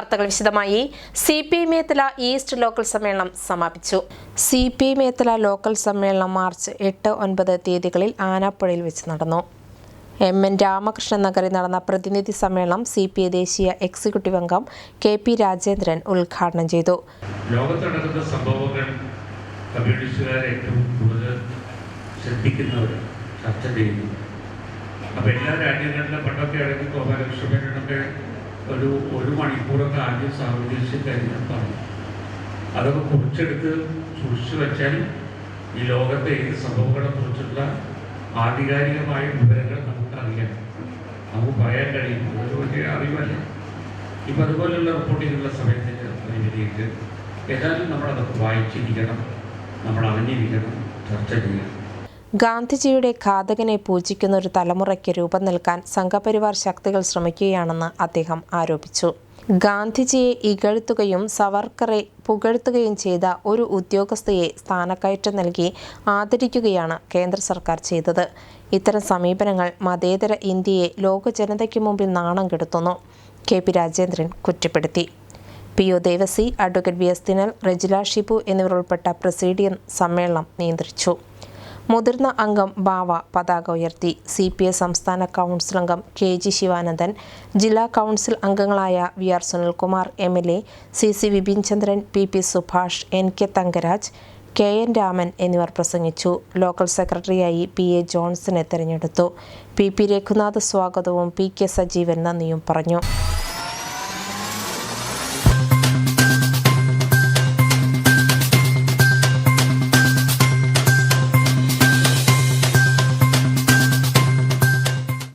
വാർത്തകൾ വിശദമായി C P Methala east local സമ്മേളനം സമാപിച്ചു. സി പി മേത്തല ലോക്കൽ സമ്മേളനം മാർച്ച് എട്ട് ഒൻപത് തീയതികളിൽ ആനാപ്പുഴയിൽ വെച്ച് നടന്നു. എം എൻ രാമകൃഷ്ണൻ നഗറിൽ നടന്ന പ്രതിനിധി സമ്മേളനം സി പി ഐ ദേശീയ എക്സിക്യൂട്ടീവ് അംഗം കെ പി രാജേന്ദ്രൻ ഉദ്ഘാടനം ചെയ്തു. ലോകത്ത് ഏറ്റവും ചർച്ച ചെയ്യുന്നു. അപ്പോൾ എല്ലാ രാജ്യങ്ങളിലും പണ്ടൊക്കെ ആണെങ്കിൽ ഗോപാലകൃഷ്ണനൊക്കെ ഒരു ഒരു മണിക്കൂറൊക്കെ ആദ്യം സഹകരിച്ച് പറഞ്ഞു അതൊക്കെ കുറിച്ചെടുത്ത് സൂക്ഷിച്ചു വെച്ചാൽ ഈ ലോകത്തെ ഏത് സംഭവങ്ങളെ കുറിച്ചുള്ള ആധികാരികമായ വിവരങ്ങൾ നമുക്കറിയാം. നമുക്ക് പറയാൻ കഴിയും. അതൊരു വലിയ അറിവല്ല. ഇപ്പം അതുപോലെയുള്ള റിപ്പോർട്ടിങ്ങുള്ള സമയത്തിന്റെ പരിമിതിയുണ്ട് ഏതായാലും നമ്മളതൊക്കെ വായിച്ചിരിക്കണം. നമ്മൾ അറിഞ്ഞിരിക്കണം ചർച്ച ചെയ്യണം. ഗാന്ധിജിയുടെ ഘാതകനെ പൂജിക്കുന്ന ഒരു തലമുറയ്ക്ക് രൂപം നൽകാൻ സംഘപരിവാർ ശക്തികൾ ശ്രമിക്കുകയാണെന്ന് അദ്ദേഹം ആരോപിച്ചു. ഗാന്ധിജിയെ ഇകഴ്ത്തുകയും സവർക്കറെ പുകഴ്ത്തുകയും ചെയ്ത ഒരു ഉദ്യോഗസ്ഥയെ സ്ഥാനക്കയറ്റം നൽകി ആദരിക്കുകയാണ് കേന്ദ്ര സർക്കാർ ചെയ്തത്. ഇത്തരം സമീപനങ്ങൾ മതേതര ഇന്ത്യയെ ലോക ജനതയ്ക്ക് മുമ്പിൽ നാണം കെടുത്തുന്നു. കെ പി രാജേന്ദ്രൻ കുറ്റപ്പെടുത്തി. P O Devasi advocate V S Thinal Rejila Shibu എന്നിവർ ഉൾപ്പെട്ട പ്രസീഡിയം സമ്മേളനം നിയന്ത്രിച്ചു. മുതിർന്ന അംഗം ബാവ പതാക ഉയർത്തി. സി പി എസ് സംസ്ഥാന കൗൺസിൽ അംഗം കെ ജി ശിവാനന്ദൻ ജില്ലാ കൗൺസിൽ അംഗങ്ങളായ V R Sunilkumar M L A C C Vipin Chandran P P Subhash N K Thankaraj K N Raman എന്നിവർ പ്രസംഗിച്ചു. ലോക്കൽ സെക്രട്ടറിയായി പി എ ജോൺസനെ തെരഞ്ഞെടുത്തു. പി പി രഘുനാഥ് സ്വാഗതവും P K Sajeevan നന്ദിയും പറഞ്ഞു.